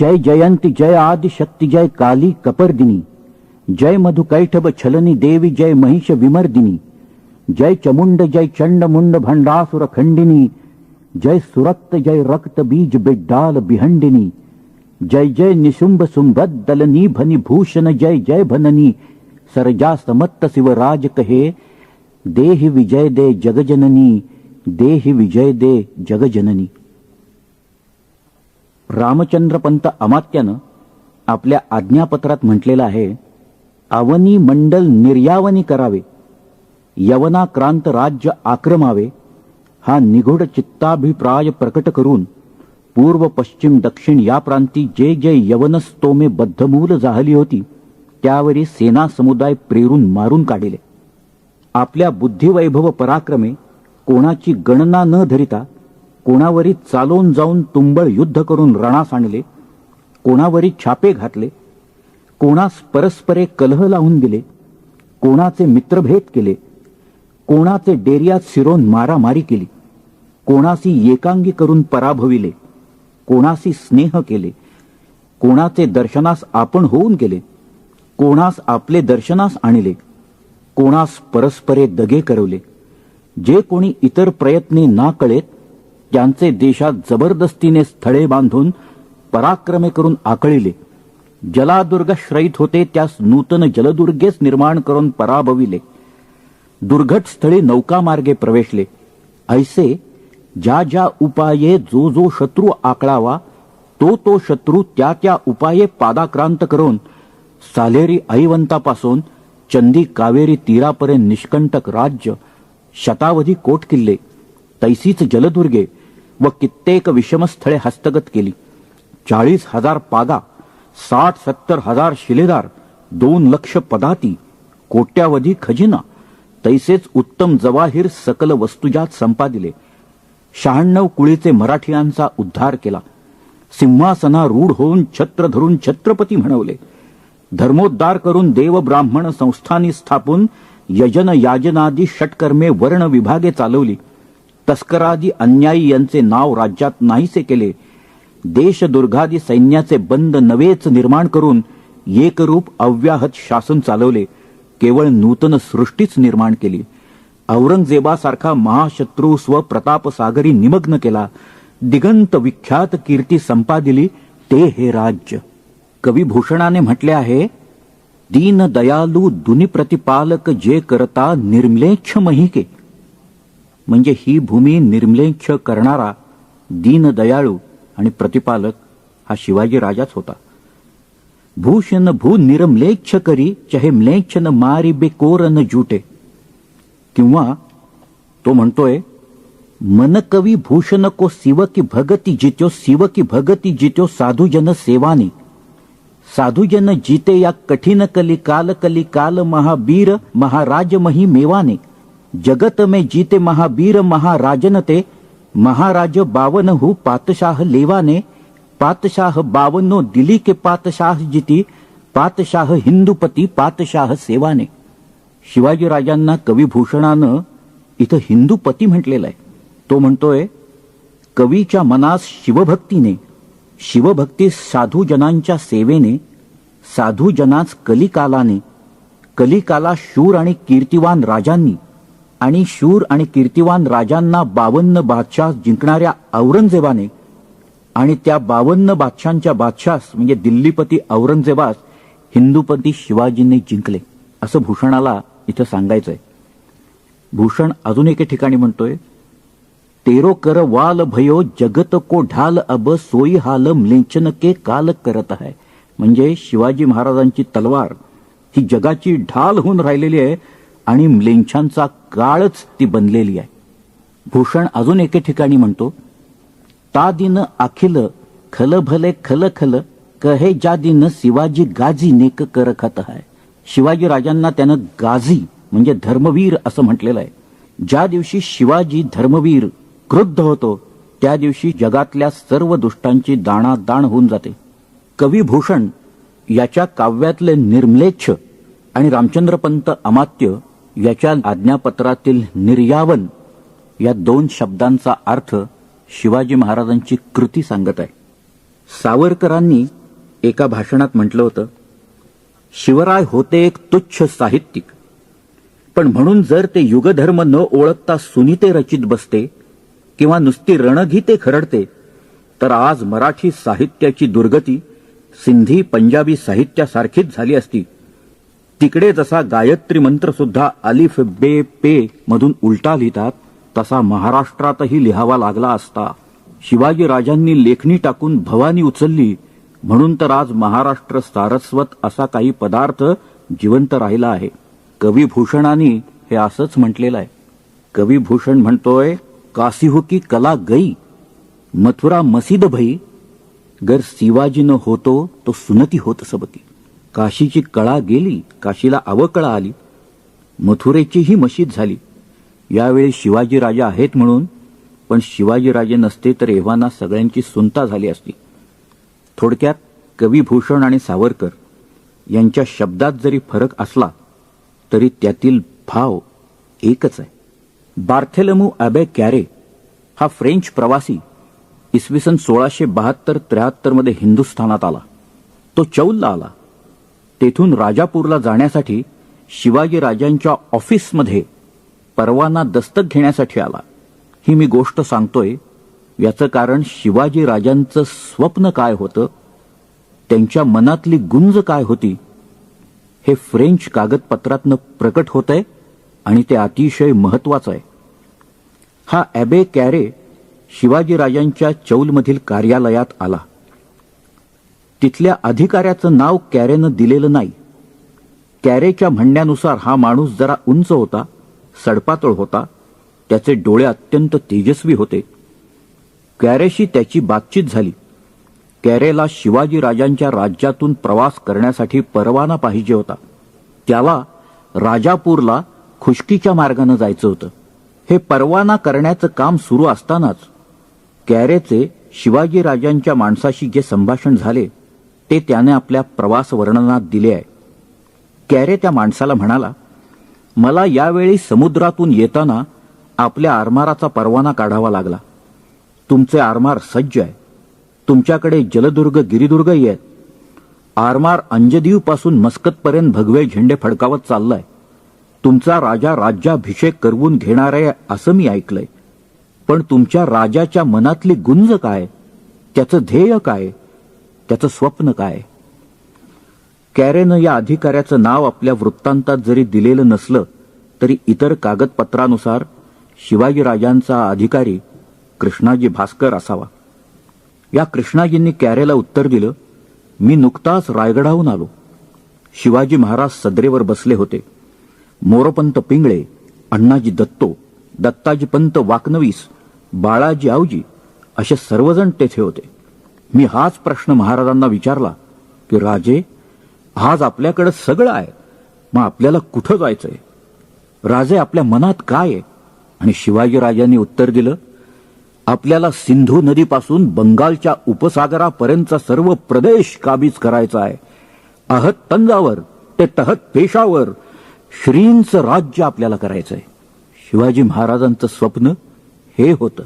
जय जयंती जय आदि शक्ती जय काली कपर्दिनी। जय मधुकैठब छलनी देवी जय महिष विमर्दिनी। जय चमुंड जय चंड मुंड भंडासुर खंडिनी। जय सुरक्त जय रक्त बीज बिड्डाल बिहंडिनी। जय जय निशुंभ सुंभदलनी निभनि भूषण जय जय भननी। सरजा समत्त शिवराज कहे देहि विजय दे जगजननी। देहि विजय दे जगजननी। रामचंद्रपंत अमात्यानं आपल्या आज्ञापत्रात म्हटलेलं आहे अवनी मंडल निर्यावनी करावे यवनाक्रांत राज्य आक्रमावे हा निगूढ चित्ताभिप्राय प्रकट करून पूर्व पश्चिम दक्षिण या प्रांती जे जे यवनस्तोमे बद्धमूल जाहली होती त्यावरी सेना समुदाय प्रेरून मारून काढिले. आपल्या बुद्धिवैभव पराक्रमे कोणाची गणना न धरिता कोणावरी चालून जाऊन तुंबळ युद्ध करून रणास आणले कोणावरी छापे घातले कोणास परस्परे कलह लावून दिले कोणाचे मित्रभेद केले कोणाचे डेरियात शिरोन मारामारी केली कोणाशी एकांगी करून पराभविले कोणाशी स्नेह केले कोणाचे दर्शनास आपण होऊन गेले कोणास आपले दर्शनास आणले कोणास परस्परे दगे करवले जे कोणी इतर प्रयत्ने ना कळेत त्यांचे देशात जबरदस्तीने स्थळे बांधून पराक्रमे करून आकळिले. जलादुर्ग श्रयित होते त्यास नूतन जलदुर्गेच निर्माण करून पराभविले. दुर्घट स्थळी नौकामार्गे प्रवेशले. ऐसे ज्या ज्या उपाये जो जो शत्रू आकळावा तो तो शत्रू त्या त्या उपाये पादाक्रांत करून सालेरी ऐवंतापासून चंदी कावेरी तीरापर्यंत निष्कंटक राज्य शतावधी कोट किल्ले तैसीच जलदुर्गे व कित्येक विषमस्थळे हस्तगत केली. चाळीस हजार पादा साठ सत्तर हजार शिलेदार दोन लक्ष पदाती कोट्यावधी खजिना तैसेच उत्तम जवाहीर सकल वस्तुजात संपादिले. शहाण्णव कुळीचे मराठियांचा उद्धार केला. सिंहासना रूढ होऊन छत्र धरून छत्रपती म्हणवले. धर्मोद्धार करून देव ब्राह्मण संस्थानी स्थापून यजन याजनादी षटकर्मे वर्ण विभागे चालवली. तस्करादी अन्यायी यांचे नाव राज्यात नाहीसे केले. देशदुर्गादी सैन्याचे बंद नवेच निर्माण करून एकरूप अव्याहत शासन चालवले. केवळ नूतन सृष्टीच निर्माण केली. औरंगजेबासारखा महाशत्रू स्व प्रताप सागरी निमग्न केला. दिगंत विख्यात कीर्ती संपादिली ते हे राज्य. कवी भूषणाने म्हटले आहे दीन दयालू दुनी प्रतिपालक जे करता निर्मलेच्छ महिके. म्हणजे ही भूमी निर्मलेच्छ करणारा दीन दयाळू आणि प्रतिपालक हा शिवाजी राजाच होता. भूषण भू निरमलेच्छ करी चहे म्लेच्छ न मारी बेकोर न जुटे. किंवा तो म्हणतोय मन कवी भूषण को शिव की भगती जित्यो शिव की भगती जित्यो साधुजन सेवानी. साधुजन जिते या कठीण कली काल कली काल महाबीर महाराज मही मेवाने. जगत में जीते महावीर महाराजन ते महाराज बावन हु पातशाह लेवाने पातशाह बावनो दिली के पातशाह जिती पातशाह हिंदुपती पातशाह सेवाने शिवाजी राजांना कविभूषणानं इथं हिंदूपती म्हटलेला आहे तो म्हणतोय कवीच्या मनास शिवभक्तीने शिवभक्ती साधूजनांच्या सेवेने साधूजनास कलिकालाने कलिकाला शूर आणि कीर्तिवान राजांनी आणि शूर आणि कीर्तिवान राजांना बावन्न बादशाह जिंकणाऱ्या औरंगजेबाने आणि त्या बावन्न बादशांच्या बादशास म्हणजे दिल्लीपती औरंगजेबास हिंदूपती शिवाजींनी जिंकले. असं भूषणाला इथं सांगायचंय. भूषण अजून एके ठिकाणी म्हणतोय तेरो कर वाल भयो जगत को ढाल अब सोई हाल म्लेचन के काल करत आहे म्हणजे शिवाजी महाराजांची तलवार ही जगाची ढाल होऊन राहिलेली आहे. आणि म्लेंछांचा काळच ती बनलेली आहे. भूषण अजून एके ठिकाणी म्हणतो ता दिन अखिल खल भले खल खल कहे ज्या दिन शिवाजी गाजी नेक कर खत आहे शिवाजी राजांना त्यानं गाझी म्हणजे धर्मवीर असं म्हटलेलं आहे. ज्या दिवशी शिवाजी धर्मवीर क्रुद्ध होतो त्या दिवशी जगातल्या सर्व दुष्टांची दाणादाण होऊन जाते. कवी भूषण याच्या काव्यातले निर्मलेच्छ आणि रामचंद्रपंत अमात्य याच्या आज्ञापत्रातील निर्यावन या दोन शब्दांचा अर्थ शिवाजी महाराजांची कृती सांगत आहे. सावरकरांनी एका भाषणात म्हटलं होतं शिवराय होते एक तुच्छ साहित्यिक. पण म्हणून जर ते युगधर्म न ओळखता सुनीते रचित बसते किंवा नुसती रणगीते खरडते तर आज मराठी साहित्याची दुर्गती सिंधी पंजाबी साहित्यासारखीच झाली असती. तिकडे जसा गायत्री मंत्र सुद्धा अलिफ बे पे मधून उलटा लिहितात तसा महाराष्ट्रातही लिहावा लागला असता. शिवाजी राजांनी लेखणी टाकून भवानी उचलली म्हणून तर आज महाराष्ट्र सारस्वत असा काही पदार्थ जिवंत राहिला आहे. कविभूषणाने हे असंच म्हटलेलं आहे. कविभूषण म्हणतोय कासिहो की कला गई मथुरा मसीद भई गर शिवाजी न होतो तो सुनती होत सबकी. काशीची कळा गेली काशीला अवकळा आली. मथुरेचीही मशीद झाली. यावेळी शिवाजी राजा आहेत म्हणून पण शिवाजी राजे नसते तर एव्हाना सगळ्यांची सुनता झाली असती. थोडक्यात कविभूषण आणि सावरकर यांच्या शब्दात जरी फरक असला तरी त्यातील भाव एकच आहे. बार्थेलमू अबे कॅरे हा फ्रेंच प्रवासी इसवी सन सोळाशे बहात्तर त्र्याहत्तरमध्ये हिंदुस्थानात आला. तो चौलला आला. तेथून राजापूरला जाण्यासाठी शिवाजी राजांच्या ऑफिसमध्ये परवाना दस्तक घेण्यासाठी आला. ही मी गोष्ट सांगतोय याचं कारण शिवाजी राजांचं स्वप्न काय होतं त्यांच्या मनातली गुंज काय होती हे फ्रेंच कागदपत्रातनं प्रकट होतंय आणि ते अतिशय महत्वाचं आहे. हा ॲबे कॅरे शिवाजी राजांच्या चौलमधील कार्यालयात आला. तिथल्या अधिकाऱ्याचं नाव कॅरेनं दिलेलं नाही. कॅरेच्या म्हणण्यानुसार हा माणूस जरा उंच होता सडपातळ होता त्याचे डोळे अत्यंत तेजस्वी होते. कॅरेशी त्याची बातचीत झाली. कॅरेला शिवाजी राजांच्या राज्यातून प्रवास करण्यासाठी परवाना पाहिजे होता. त्याला राजापूरला खुशकीच्या मार्गानं जायचं होतं. हे परवाना करण्याचं काम सुरू असतानाच कॅरेचे शिवाजी राजांच्या माणसाशी जे संभाषण झाले ते त्याने आपल्या प्रवास वर्णनात दिले आहे. कॅरे त्या माणसाला म्हणाला मला यावेळी समुद्रातून येताना आपल्या आरमाराचा परवाना काढावा लागला. तुमचे आरमार सज्ज आहे. तुमच्याकडे जलदुर्ग गिरिदुर्गही आहेत. आरमार अंजदीवपासून मस्कतपर्यंत भगवे झेंडे फडकावत चाललाय. तुमचा राजा राज्याभिषेक करवून घेणार आहे असं मी ऐकलंय. पण तुमच्या राजाच्या मनातली गुंज काय? त्याचं ध्येय काय? त्याचं स्वप्न काय? कॅरेनं या अधिकाऱ्याचं नाव आपल्या वृत्तांतात जरी दिलेलं नसलं तरी इतर कागदपत्रानुसार शिवाजी राजांचा अधिकारी कृष्णाजी भास्कर असावा. या कृष्णाजींनी कॅरेला उत्तर दिलं मी नुकताच रायगडाहून आलो. शिवाजी महाराज सदरेवर बसले होते. मोरपंत पिंगळे अण्णाजी दत्तो दत्ताजी पंत वाकनवीस बाळाजी आवजी असे सर्वजण तेथे होते. मी हाच प्रश्न महाराजांना विचारला की राजे आज आपल्याकडे सगळं आहे मग आपल्याला कुठं जायचंय? राजे आपल्या मनात काय आहे? आणि शिवाजी राजांनी उत्तर दिलं आपल्याला सिंधू नदीपासून बंगालच्या उपसागरापर्यंतचा सर्व प्रदेश काबीज करायचा आहे. अहत तंजावर ते तहत पेशावर श्रींचं राज्य आपल्याला करायचंय. शिवाजी महाराजांचं स्वप्न हे होतं.